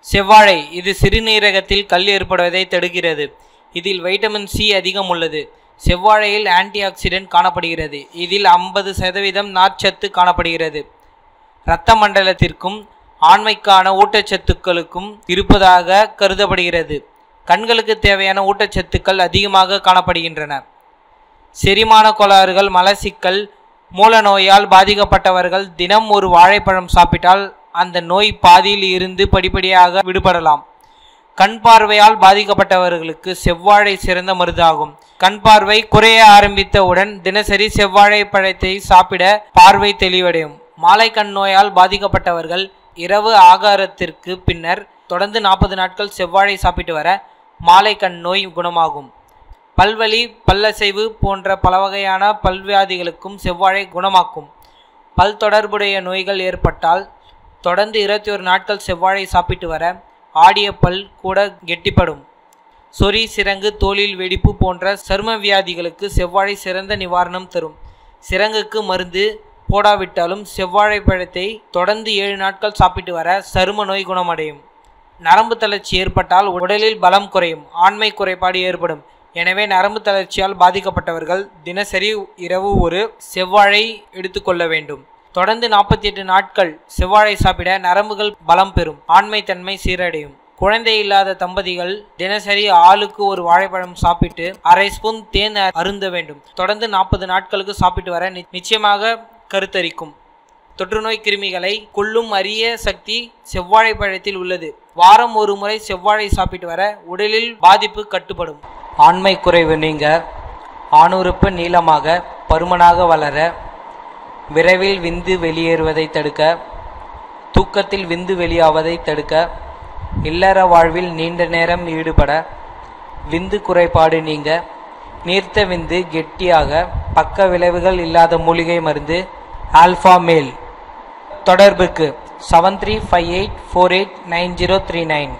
செவ்வாழை இது சிறுநீரகத்தில் கல் ஏற்படுவதை தடுக்கிறது. இதில் வைட்டமின் சி அதிகம் உள்ளது. செவ்வாழையில் ஆன்டி ஆக்சிடென்ட் காணப்படுகிறது. இதில் ஐம்பது சதவீதம் நார்ச்சத்து காணப்படுகிறது. இரத்த மண்டலத்திற்கும் ஆண்மைக்கான ஊட்டச்சத்துக்களுக்கும் இருப்பதாக கருதப்படுகிறது. கண்களுக்கு தேவையான ஊட்டச்சத்துக்கள் அதிகமாக காணப்படுகின்றன. செரிமான கோளாறுகள் மலச்சிக்கல் மூல நோயால் பாதிக்கப்பட்டவர்கள் தினம் ஒரு வாழைப்பழம் சாப்பிட்டால் அந்த நோய் பாதியில் இருந்து படிப்படியாக விடுபடலாம். கண் பார்வையால் பாதிக்கப்பட்டவர்களுக்கு செவ்வாழை சிறந்த மருந்தாகும். கண் பார்வை குறைய ஆரம்பித்தவுடன் தினசரி செவ்வாழை பழத்தை சாப்பிட பார்வை தெளிவடையும். மாலை கண் நோயால் பாதிக்கப்பட்டவர்கள் இரவு ஆகாரத்திற்கு பின்னர் தொடர்ந்து நாற்பது நாட்கள் செவ்வாழை சாப்பிட்டு வர மாலை கண் நோய் குணமாகும். பல்வலி பல்லசைவு போன்ற பல வகையான பல்வியாதிகளுக்கும் செவ்வாழை குணமாக்கும். பல் தொடர்புடைய நோய்கள் ஏற்பட்டால் தொடர்ந்து இருபத்தி ஒரு நாட்கள் செவ்வாழை சாப்பிட்டு வர ஆடிய பல் கூட கெட்டிப்படும். சொறி சிரங்கு தோலில் வெடிப்பு போன்ற சரும வியாதிகளுக்கு செவ்வாழை சிறந்த நிவாரணம் தரும். சிரங்குக்கு மருந்து போடாவிட்டாலும் செவ்வாழை பழத்தை தொடர்ந்து ஏழு நாட்கள் சாப்பிட்டு வர சரும நோய் குணமடையும். நரம்பு தளர்ச்சி ஏற்பட்டால் உடலில் பலம் குறையும். ஆண்மை குறைபாடு ஏற்படும். எனவே நரம்பு தளர்ச்சியால் பாதிக்கப்பட்டவர்கள் தினசரி இரவு ஒரு செவ்வாழை எடுத்துக்கொள்ள வேண்டும். தொடர்ந்து நாற்பத்தி எட்டு நாட்கள் செவ்வாழை சாப்பிட நரம்புகள் பலம் பெறும். ஆண்மை தன்மை சீரடையும். குழந்தை இல்லாத தம்பதிகள் தினசரி ஆளுக்கு ஒரு வாழைப்பழம் சாப்பிட்டு அரை ஸ்பூன் தேன் அருந்த வேண்டும். தொடர்ந்து நாற்பது நாட்களுக்கு சாப்பிட்டு வர நி- நிச்சயமாக கருத்தரிக்கும். தொற்றுநோய் கிருமிகளை கொல்லும் அரிய சக்தி செவ்வாழை பழத்தில் உள்ளது. வாரம் ஒரு முறை செவ்வாழை சாப்பிட்டு வர உடலில் பாதிப்பு கட்டுப்படும். ஆண்மை குறைவு நீங்க ஆணுறுப்பு நீளமாக பருமனாக வளர விரைவில் விந்து வெளியேறுவதை தடுக்க தூக்கத்தில் விந்து வெளியாவதை தடுக்க இல்லற வாழ்வில் நீண்ட நேரம் ஈடுபட விந்து குறைபாடு நீங்க நீர்த்த விந்து கெட்டியாக பக்க விளைவுகள் இல்லாத மூலிகை மருந்து ஆல்ஃபா மேல். தொடர்புக்கு seven three five eight four eight nine zero three nine